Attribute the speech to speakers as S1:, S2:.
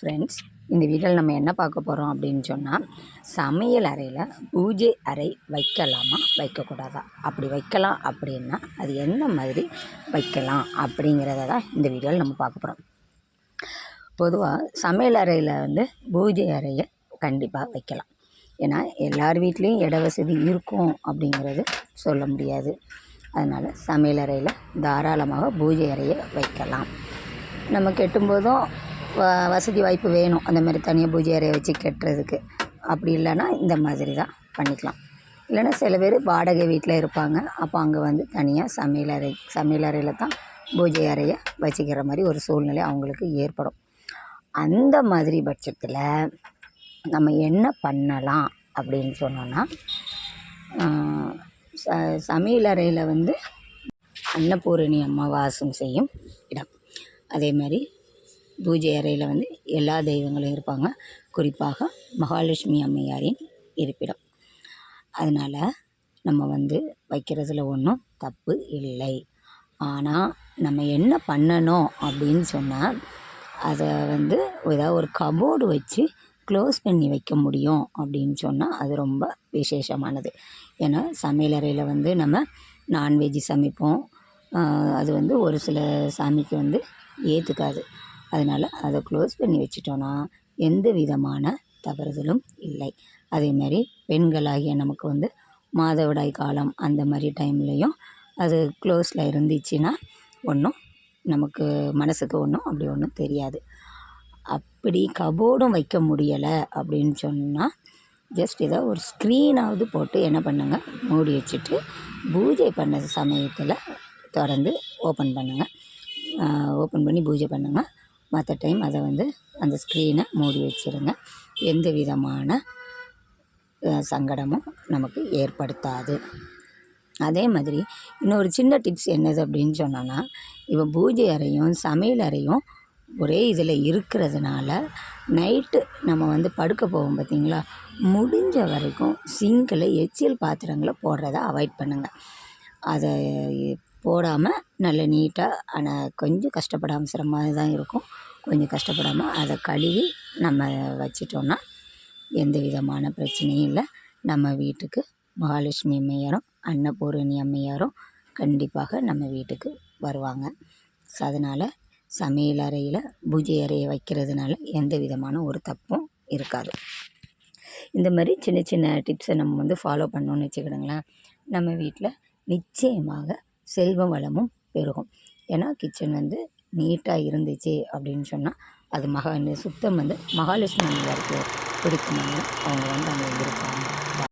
S1: Friends இந்த வீடியோவில் நம்ம என்ன பார்க்க போகிறோம் அப்படின்னு சொன்னால் சமையல் அறையில் பூஜை அறை வைக்கலாமா? வைக்கக்கூடாதா? அப்படி வைக்கலாம் அப்படின்னா அது என்ன மாதிரி வைக்கலாம் அப்படிங்கிறத தான் இந்த வீடியோவில் நம்ம பார்க்க போகிறோம் பொதுவாக சமையல் அறையில் வந்து பூஜை அறையை கண்டிப்பாக வைக்கலாம். ஏன்னா எல்லார் வீட்லேயும் இட வசதி இருக்கும் அப்படிங்கிறது சொல்ல முடியாது. அதனால் சமையல் அறையில் தாராளமாக பூஜை அறையை வைக்கலாம். நம்ம கெட்டும்போதும் வசதி வாய்ப்பு வேணும். அந்த மாதிரி தனியாக பூஜை அறையை வச்சு கட்டுறதுக்கு. அப்படி இல்லைன்னா இந்த மாதிரி தான் பண்ணிக்கலாம். இல்லைன்னா சில பேர் வாடகை வீட்டில் இருப்பாங்க. அப்போ அங்கே வந்து தனியாக சமையல் அறை சமையல் அறையில் தான் பூஜை அறையை வச்சுக்கிற மாதிரி ஒரு சூழ்நிலை அவங்களுக்கு ஏற்படும். அந்த மாதிரி பட்சத்தில் நம்ம என்ன பண்ணலாம் அப்படின்னு சொன்னோன்னா ச சமையல் அறையில் வந்து அன்னபூரணி அம்மா வாசம் செய்யும் இடம். அதே மாதிரி பூஜை அறையில் வந்து எல்லா தெய்வங்களும் இருப்பாங்க. குறிப்பாக மகாலட்சுமி அம்மையாரின் இருப்பிடம். அதனால் நம்ம வந்து வைக்கிறதுல ஒன்றும் தப்பு இல்லை. ஆனால் நம்ம என்ன பண்ணணும் அப்படின்னு சொன்னால் அதை வந்து ஏதாவது ஒரு கபோர்டு வச்சு க்ளோஸ் பண்ணி வைக்க முடியும் அப்படின்னு சொன்னால் அது ரொம்ப விசேஷமானது. ஏன்னா சமையலறையில் வந்து நம்ம நான்வெஜ்ஜு சமைப்போம். அது வந்து ஒரு சில சாமிக்கு வந்து ஏற்றுக்காது அதனால் அதை க்ளோஸ் பண்ணி வச்சிட்டோன்னா எந்த விதமான தவறுதலும் இல்லை. அதேமாதிரி பெண்களாகிய நமக்கு வந்து மாதவிடாய் காலம் அந்த மாதிரி டைம்லேயும் அது க்ளோஸில் இருந்துச்சுன்னா ஒன்றும் நமக்கு மனசுக்கு ஒன்றும் அப்படி ஒன்றும் தெரியாது. அப்படி கபோர்டும் வைக்க முடியலை அப்படின்னு சொன்னால் ஜஸ்ட் ஏதோ ஒரு ஸ்க்ரீனாவது போட்டு என்ன பண்ணுங்கள் மூடி வச்சுட்டு பூஜை பண்ண சமயத்தில் திறந்து ஓப்பன் பண்ணுங்கள் ஓப்பன் பண்ணி பூஜை பண்ணுங்கள் மற்ற டைம் அதை வந்து அந்த ஸ்க்ரீனை மூடி வச்சுருங்க. எந்த விதமான சங்கடமும் நமக்கு ஏற்படுத்தாது. அதே மாதிரி இன்னொரு சின்ன டிப்ஸ் என்னது அப்படின்னு சொன்னோன்னா இப்போ பூஜை அறையும் சமையல் அறையும் ஒரே இதில் இருக்கிறதுனால நைட்டு நம்ம வந்து படுக்க போவோம் பார்த்தீங்களா முடிஞ்ச வரைக்கும் சிங்கில் எச்சியல் பாத்திரங்களை போடுறத அவாய்ட் பண்ணுங்கள் அதை போடாமல் நல்ல நீட்டாக ஆனால் கொஞ்சம் கஷ்டப்படாமல் சிரமமாக தான் இருக்கும். கொஞ்சம் கஷ்டப்படாமல் அதை கழுவி நம்ம வச்சிட்டோன்னா எந்த விதமான பிரச்சனையும் இல்லை. நம்ம வீட்டுக்கு மகாலட்சுமி அம்மையாரும் அன்னபூரணி அம்மையாரும் கண்டிப்பாக நம்ம வீட்டுக்கு வருவாங்க. ஸோ அதனால் சமையல் அறையில் பூஜை அறையை வைக்கிறதுனால எந்த விதமான ஒரு தப்பும் இருக்காது. இந்த மாதிரி சின்ன சின்ன டிப்ஸை நம்ம வந்து ஃபாலோ பண்ணோன்னு வச்சுக்கிடுங்களேன். நம்ம வீட்டில் நிச்சயமாக செல்வ வளமும் பெருகும். ஏன்னா கிச்சன் வந்து நீட்டாக இருந்துச்சு அப்படின்னு சொன்னால் அது மகா சுத்தம் வந்து மகாலட்சுமி எல்லாருக்கும் பிடிக்குமாங்க அவங்க வந்து அங்கே இருப்பாங்க